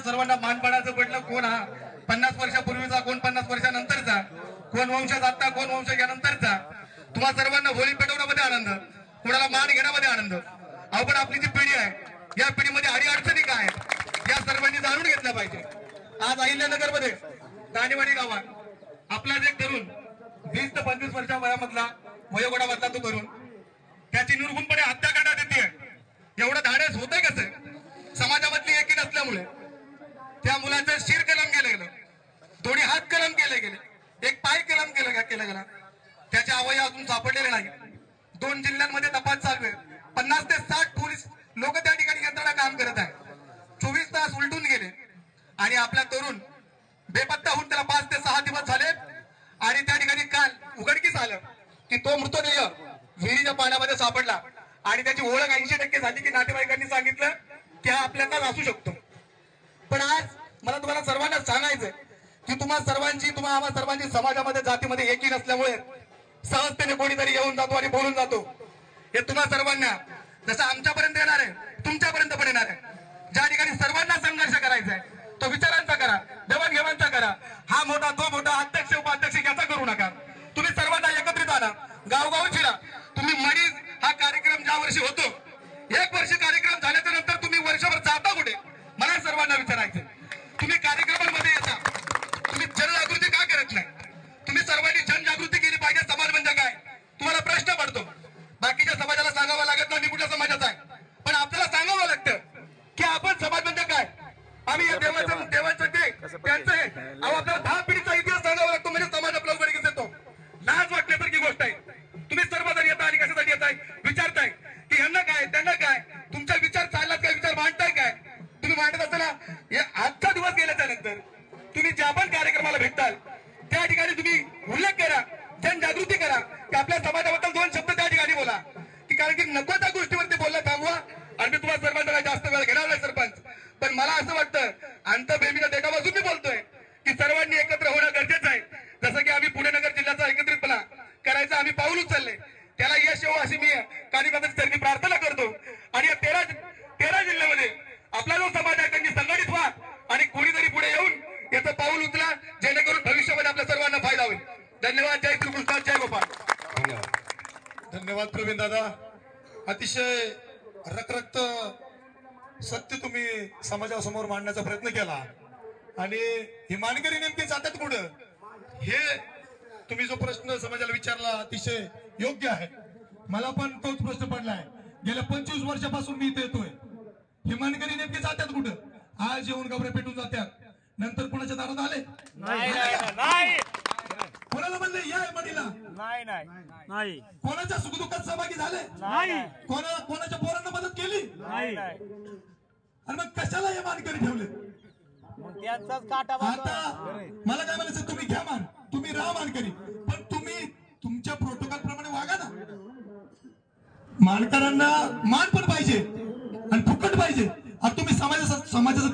सर्वांना मानपाडाचं पडलं कोण हा? पन्नास वर्षापूर्वीचा कोण पन्नास वर्षानंतरचा? कोण वंशात आता कोण वंशज यानंतरचा? तुम्हा सर्वांना होळी पेटवण्यामध्ये आनंद. कोणाला मान घेण्यामध्ये आनंद. आपण आपली जी पिढी आहे या पिढीमध्ये आडी अडचणी काय या सर्वांनी जाणून घेतल्या पाहिजे. आज अहिल्यानगरमध्ये दाणेवाडी गावात आपला एक तरुण वीस ते पंचवीस वर्षा वयामधला वयोगटामधला तो तरुण त्याची निर्गुणपणे हत्या करण्यात येते एवढं धाडस होतंय कसं समाजामधली एकी नसल्यामुळे त्या मुलाचं शिर कलम केलं गेलं दोन्ही हात कलम केले गेले एक पाय कलम केलं गे- केला गेला त्याचे अवयव अजून सापडलेले नाही. दोन जिल्ह्यांमध्ये तपास चालू आहे. पन्नास ते साठ पोलीस लोक त्या ठिकाणी यंत्रणा काम करत आहे चोवीस तास उलटून गेले. आणि आपला तरुण बेपत्ता होऊन त्याला पाच ते सहा दिवस झाले. आणि त्या ठिकाणी काल उघडकीस आलं की तो मृतदेह विहिरीच्या पाण्यामध्ये सापडला. आणि त्याची ओळख ऐंशी टक्के झाली की नातेवाईकांनी सांगितलं की हा आपल्यालाच असू शकतो. पण आज मला तुम्हाला सर्वांना सांगायचंय की तुम्हा सर्वांची तुम्हा आम्हा सर्वांची समाजामध्ये जातीमध्ये एकी नसल्यामुळे सहजतेने कोणीतरी येऊन जातो आणि बोलून जातो. हे तुम्हा सर्वांना जसं आमच्यापर्यंत येणार आहे तुमच्यापर्यंत पण येणार आहे. ज्या ठिकाणी सर्वांना संघर्ष करायचा आहे तो विचारांचा करा देवाणघेवाणचा करा. हा मोठा तो मोठा अध्यक्ष उपाध्यक्ष याचा करू नका. तुम्ही सर्वांना एकत्रित आणा गावगाव शिरा तुम्ही मरीज हा कार्यक्रम ज्या वर्षी होतो एक वर्ष कार्यक्रम झाल्याच्यानंतर तुम्ही वर्षभर जाता कुठे मला सर्वांना विचारायचं तुम्ही कार्यक्रमांमध्ये येता तुम्ही जनजागृती का करत नाही तुम्ही सर्वांनी जनजागृती केली पाहिजे समाज म्हणजे काय तुम्हाला प्रश्न पडतो बाकीच्या समाजाला सांगावं लागत नाही मी कुठल्या समाजाचा आहे पण आपल्याला सांगावं लागतं की आपण समाज म्हणजे काय आम्ही या देवाचं देवाचं ते त्यांचं हे अहो आपल्याला दहा पिढीचा इतिहास सांगावा लागतो म्हणजे समाज आपला उघडकीस येतो लाज वाटण्यासारखी गोष्ट आहे तुम्ही सर्वजण येता आणि कशासाठी येताय विचारताय की यांना काय त्यांना काय तुमचा विचार चाललात काय विचार मांडताय काय तुम्ही मांडत असताना या आजचा दिवस गेल्याच्यानंतर तुम्ही ज्या पण कार्यक्रमाला भेटताल त्या ठिकाणी तुम्ही उल्लेख करा जनजागृती करा की आपल्या समाजाबद्दल दोन शब्द त्या ठिकाणी बोला. की कारण की नको त्या गोष्टीवरती बोलणं थांबवा आणि मी तुम्हाला सरपंचाला जास्त वेळ घेणार नाही सरपंच. पण मला असं वाटतं अंतभेमीला देखापासून मी बोलतोय की सर्वांनी एकत्र होणं गरजेचं आहे. जसं की आम्ही पुणे नगर जिल्ह्याचा एकत्रितपणा करायचं आम्ही पाऊल उचलले. त्याला यश येऊ अशी मी कानिकांची चरणी प्रार्थना करतो आणि या तेरा तेरा जिल्ह्यामध्ये आपला जो समाज आहे त्यांनी संघटित व्हा आणि कोणीतरी पुढे येऊन याचं पाऊल उचला जेणेकरून भविष्यामध्ये आपल्या सर्वांना फायदा होईल धन्यवाद जय श्रीकृष्ण जय गोपाळ धन्यवाद. धन्यवाद प्रवीण दादा. अतिशय रखरक्त सत्य तुम्ही समाजासमोर मांडण्याचा प्रयत्न केला. आणि ही मानकरी नेमकी जातात कुठं? हे तुम्ही जो प्रश्न समाजाला विचारला अतिशय योग्य आहे. मला पण तोच प्रश्न पडलाय गेल्या पंचवीस वर्षापासून मी इथे येतोय. ही मानकरी नेमकी जातात कुठं? आज येऊन गबऱ्या पेटून जात्यात नंतर कुणाच्या दारात आले नाही नाही नाही कोणाला म्हणले या मडीला नाही नाही. नाही. कोणाच्या सुखदुःखात सहभागी झाले? नाही. कोणाला कोणाच्या पोरांना मदत केली? नाही. आणि मग कशाला हे मानकरी ठेवले? मग त्यांचाच काटा आता मला काय म्हणायचं? तुम्ही घ्या मान. तुम्ही राहा मानकरी. पण तुम्ही तुमच्या प्रोटोकॉल प्रमाणे वागा ना. मानकरांना मान पण पाहिजे आणि फुकट पाहिजे. आता तुम्ही समाजाचं समाजाचं